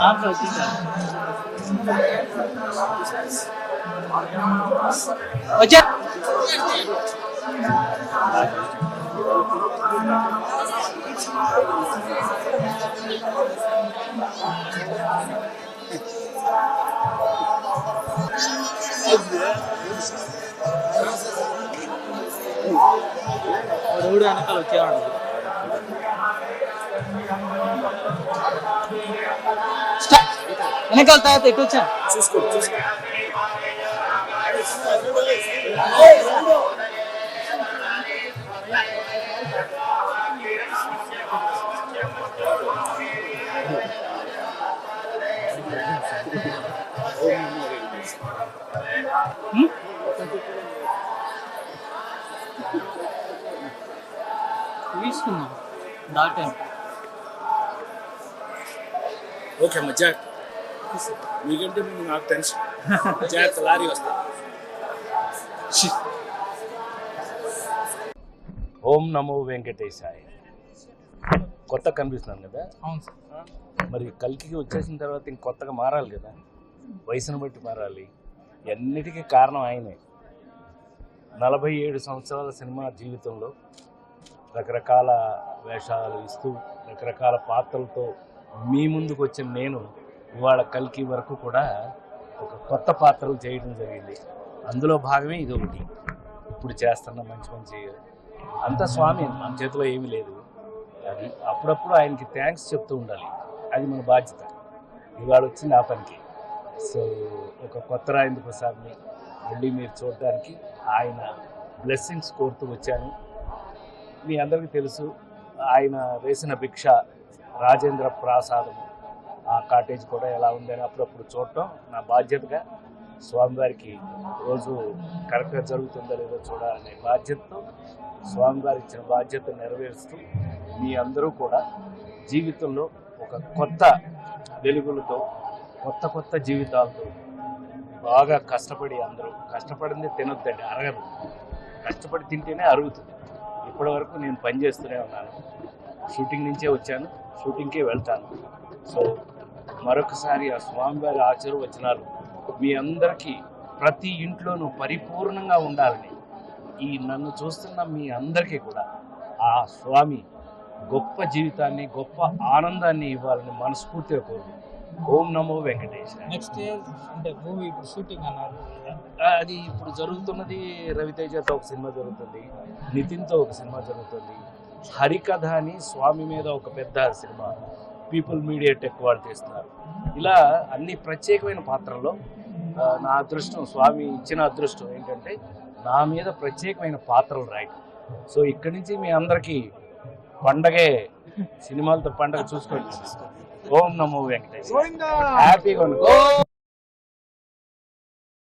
దాంట్లో వచ్చిందా రోడ్డు వెనకాల వచ్చేవాడు. వెనకాల తర్వాత ఎటు వచ్చా? చూసుకో చూసుకో. తీసుకున్నాం దాటాను ఓకే అమ్మ జాగ్రత్త. మీకంటే ముందు నాకు టెన్షన్ జాగ్రత్త లారీ వస్తా. ఓం నమో వెంకటేశాయ. కొత్త కనిపిస్తున్నాను కదా? అవును సార్. మరి కల్కి వచ్చేసిన తర్వాత ఇంక కొత్తగా మారాలి కదా? వయసును బట్టి మారాలి. అన్నిటికీ కారణం ఆయనే. నలభై ఏడు సంవత్సరాల సినిమా జీవితంలో రకరకాల వేషాలు ఇస్తూ రకరకాల పాత్రలతో మీ ముందుకు వచ్చిన నేను ఇవాళ కల్కి వరకు కూడా ఒక కొత్త పాత్రలు చేయడం జరిగింది. అందులో భాగమే ఇది ఒకటి. ఇప్పుడు చేస్తున్న మంచి మంచి అంత స్వామి మన చేతిలో ఏమీ లేదు. అది అప్పుడప్పుడు ఆయనకి థ్యాంక్స్ చెప్తూ ఉండాలి. అది మన బాధ్యత. ఇవాళ వచ్చింది ఆ పనికి. సో ఒక కొత్త రాజేంద్ర ప్రసాద్ని మళ్ళీ మీరు చూడడానికి ఆయన బ్లెస్సింగ్స్ కోరుతూ వచ్చాను. మీ అందరికీ తెలుసు ఆయన వేసిన భిక్ష రాజేంద్ర ప్రాసాదం ఆ కాటేజ్ కూడా ఎలా ఉందని అప్పుడప్పుడు చూడటం నా బాధ్యతగా. స్వామివారికి రోజు కరెక్ట్గా జరుగుతుందో లేదో చూడాలనే బాధ్యతతో స్వామివారి ఇచ్చిన బాధ్యత నెరవేరుస్తూ మీ అందరూ కూడా జీవితంలో ఒక కొత్త వెలుగులతో కొత్త కొత్త జీవితాలతో బాగా కష్టపడి అందరూ కష్టపడింది తినొద్దండి అరగదు. కష్టపడి తింటేనే అరుగుతుంది. ఇప్పటి వరకు నేను పని చేస్తూనే ఉన్నాను. షూటింగ్ నుంచే వచ్చాను. షూటింగ్కే వెళ్తాను. సో మరొకసారి ఆ స్వామివారి ఆశీర్వచనాలు మీ అందరికీ ప్రతి ఇంట్లోనూ పరిపూర్ణంగా ఉండాలని ఈ నన్ను చూస్తున్న మీ అందరికీ కూడా ఆ స్వామి గొప్ప జీవితాన్ని గొప్ప ఆనందాన్ని ఇవ్వాలని మనస్ఫూర్తిగా కోరుకుంటున్నాను. ఓం నమో వెంకటేశ నెక్స్ట్ అంటే మూవీ ఇప్పుడు షూటింగ్ అన్నారు అది ఇప్పుడు జరుగుతున్నది రవితేజతో ఒక సినిమా జరుగుతుంది నితిన్తో ఒక సినిమా జరుగుతుంది. హరికథ అని స్వామి మీద ఒక పెద్ద సినిమా పీపుల్ మీడియా టెక్ వాళ్ళు తీస్తున్నారు. ఇలా అన్ని ప్రత్యేకమైన పాత్రల్లో నా అదృష్టం స్వామి ఇచ్చిన అదృష్టం ఏంటంటే నా మీద ప్రత్యేకమైన పాత్రలు రాయటం. సో ఇక్కడి నుంచి మీ అందరికీ పండగే సినిమాలతో పండగ చూసుకోండి ఓం నమో వెంకటేశ్వర హ్యాపీగా